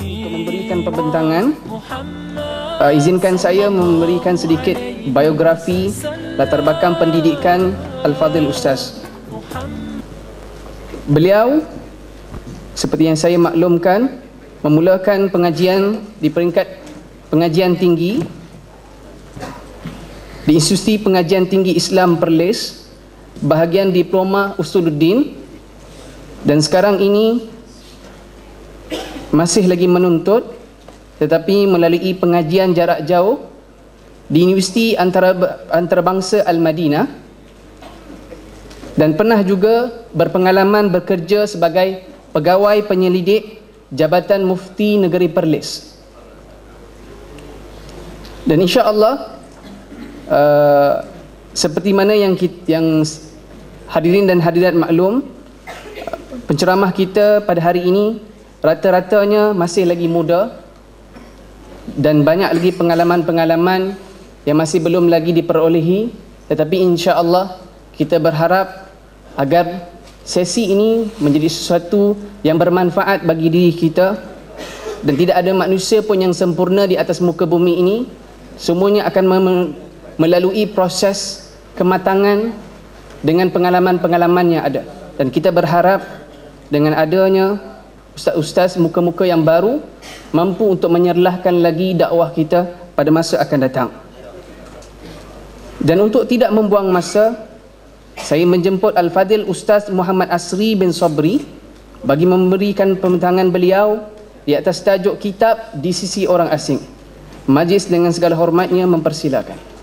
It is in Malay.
Memberikan pembentangan, uh, izinkan saya memberikan sedikit biografi latar belakang pendidikan Al-Fadhil Ustaz. Beliau seperti yang saya maklumkan memulakan pengajian di peringkat pengajian tinggi di Institusi Pengajian Tinggi Islam Perlis bahagian diploma Usuluddin dan sekarang ini masih lagi menuntut tetapi melalui pengajian jarak jauh di Universiti Antara Antarabangsa Al-Madinah dan pernah juga berpengalaman bekerja sebagai pegawai penyelidik Jabatan Mufti Negeri Perlis. Dan insya-Allah uh, seperti mana yang kita, yang hadirin dan hadirat maklum penceramah kita pada hari ini rata-ratanya masih lagi muda dan banyak lagi pengalaman-pengalaman yang masih belum lagi diperolehi. Tetapi insya-Allah kita berharap agar sesi ini menjadi sesuatu yang bermanfaat bagi diri kita dan tidak ada manusia pun yang sempurna di atas muka bumi ini. Semuanya akan melalui proses kematangan dengan pengalaman-pengalaman yang ada. Dan kita berharap dengan adanya ustaz-ustaz muka-muka yang baru mampu untuk menyerlahkan lagi dakwah kita pada masa akan datang. Dan untuk tidak membuang masa, saya menjemput Al-Fadil Ustaz Muhammad Asri bin Sabri bagi memberikan pembentangan beliau di atas tajuk kitab di sisi orang asing. Majlis dengan segala hormatnya mempersilakan.